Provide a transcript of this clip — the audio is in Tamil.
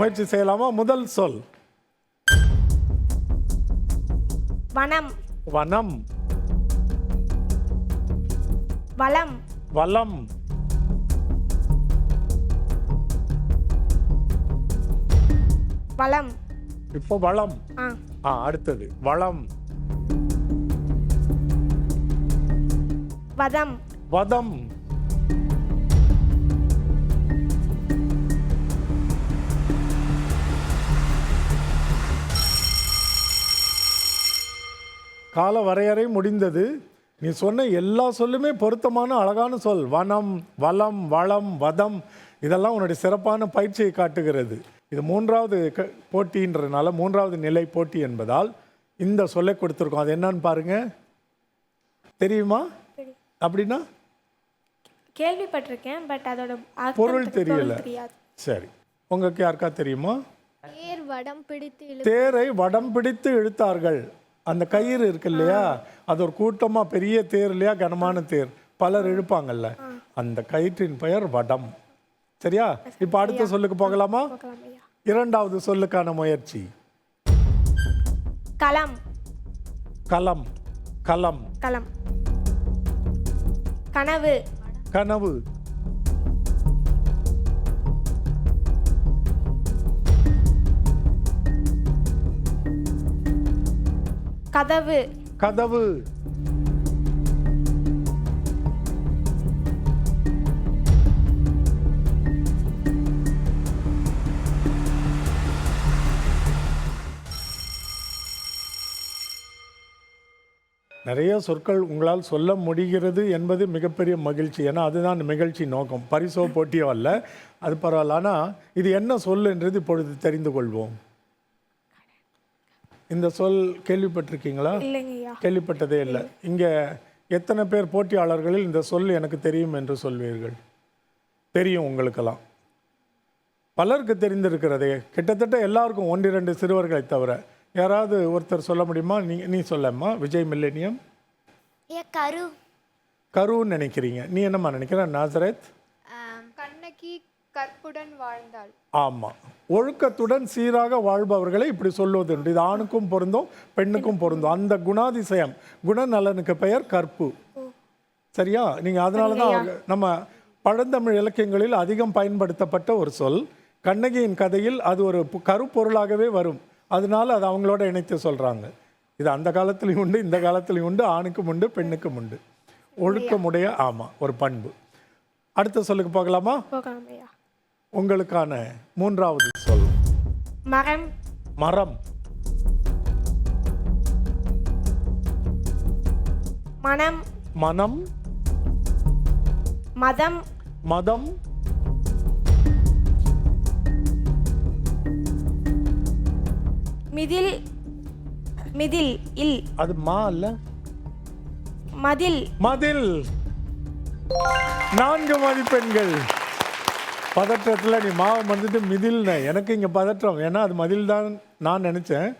முயற்சி செய்யலாமா? முதல் சொல். வனம். வனம். வளம். வளம். வளம். இப்போ வளம். ஆ. அடுத்தது. வளம். வதம். வதம். கால வரையறை முடிந்தது. நீ சொன்ன எல்லா சொல்லுமே பொருத்தமான அழகான சொல். வனம் வளம் வளம் வதம். இதெல்லாம் உன்னுடைய சிறப்பான பயிற்சியை காட்டுகிறது. இது மூன்றாவது க போட்டின்றதுனால மூன்றாவது நிலை போட்டி என்பதால் இந்த சொல்லை கொடுத்துருக்கோம். அது என்னன்னு பாருங்க. தெரியுமா. அப்படின்னா? கேள்விப்பட்டிருக்கேன் பட் அதோட பொருள் தெரி- தெரியல. சரி. உங்களுக்கு யாருக்கா தெரியுமா? தேர் வடம் பிடித்து இழு தேரை வடம் பிடித்து இழுத்தார்கள். அந்த கயிறு இருக்கு இல்லையா அது ஒரு கூட்டமா பெரிய தேர் இல்லையா? கனமான தேர். பலர் இழுப்பாங்கல்ல. அந்த கயிற்றின் பெயர் வடம். சரியா? இப்ப அடுத்த சொல்லுக்கு போகலாமா? இரண்டாவது சொல்லுக்கான முயற்சி. களம் களம் களம் களம் கனவு. கனவு. கதவு. கதவு. நிறைய சொற்கள் உங்களால் சொல்ல முடிகிறது என்பது மிகப்பெரிய மகிழ்ச்சி. ஏன்னா அதுதான் நிகழ்ச்சி நோக்கம். பரிசோ போட்டியோ அல்ல. அது பரவாயில்ல. ஆனால் இது என்ன சொல் என்றது இப்பொழுது தெரிந்து கொள்வோம். இந்த சொல் கேள்விப்பட்டிருக்கீங்களா? கேள்விப்பட்டதே இல்லை. இங்கே எத்தனை பேர் போட்டியாளர்களில் இந்த சொல் எனக்கு தெரியும் என்று சொல்வீர்கள்? தெரியும் உங்களுக்கெல்லாம். பலருக்கு தெரிந்திருக்கிறதே. கிட்டத்தட்ட எல்லாருக்கும் ஒன்றிரண்டு சிறுவர்களை தவிர யாராவது ஒருத்தர் சொல்ல முடியுமா? நீ நீ சொல்லம்மா. விஜய் மில்லேனியம்? ஏ கரு. கருன்னு நினைக்கிறீங்க. நீ என்னம்மா நினைக்கிற? நாசரத்? கண்ணகி கற்புடன் வாழ்ந்தாள். ஆமாம் ஒழுக்கத்துடன் சீராக வாழ்பவர்களை இப்படி சொல்வது உண்டு இது ஆணுக்கும் பொருந்தும் பெண்ணுக்கும் பொருந்தும். அந்த குணாதிசயம் குணநலனுக்கு பெயர் கற்பு. சரியா? நீங்கள் அதனால தான் நம்ம பழந்தமிழ் இலக்கியங்களில் அதிகம் பயன்படுத்தப்பட்ட ஒரு சொல். கண்ணகியின் கதையில் அது ஒரு கருப்பொருளாகவே வரும். அதனால அது அவங்களோட இணைத்து சொல்கிறாங்க இது அந்த காலத்துலேயும் உண்டு இந்த காலத்துலேயும் உண்டு ஆணுக்கும் உண்டு பெண்ணுக்கும் உண்டு. ஒழுக்கமுடைய ஆமாம் ஒரு பண்பு. அடுத்த சொல்லுக்கு ஐயா உங்களுக்கான மூன்றாவது சொல். மரம். மரம். மனம். மனம். மதம். மதம். மிதில். மிதில். இல். அது மா அல்ல? மதில். மதில். நான்கு மதிப்பெண்கள். பதற்றத்தில் நீ மாவை வந்துட்டு மிதில்ன. எனக்கு இங்கே பதற்றம். ஏன்னா அது மதில் தான் நான் நினச்சேன்.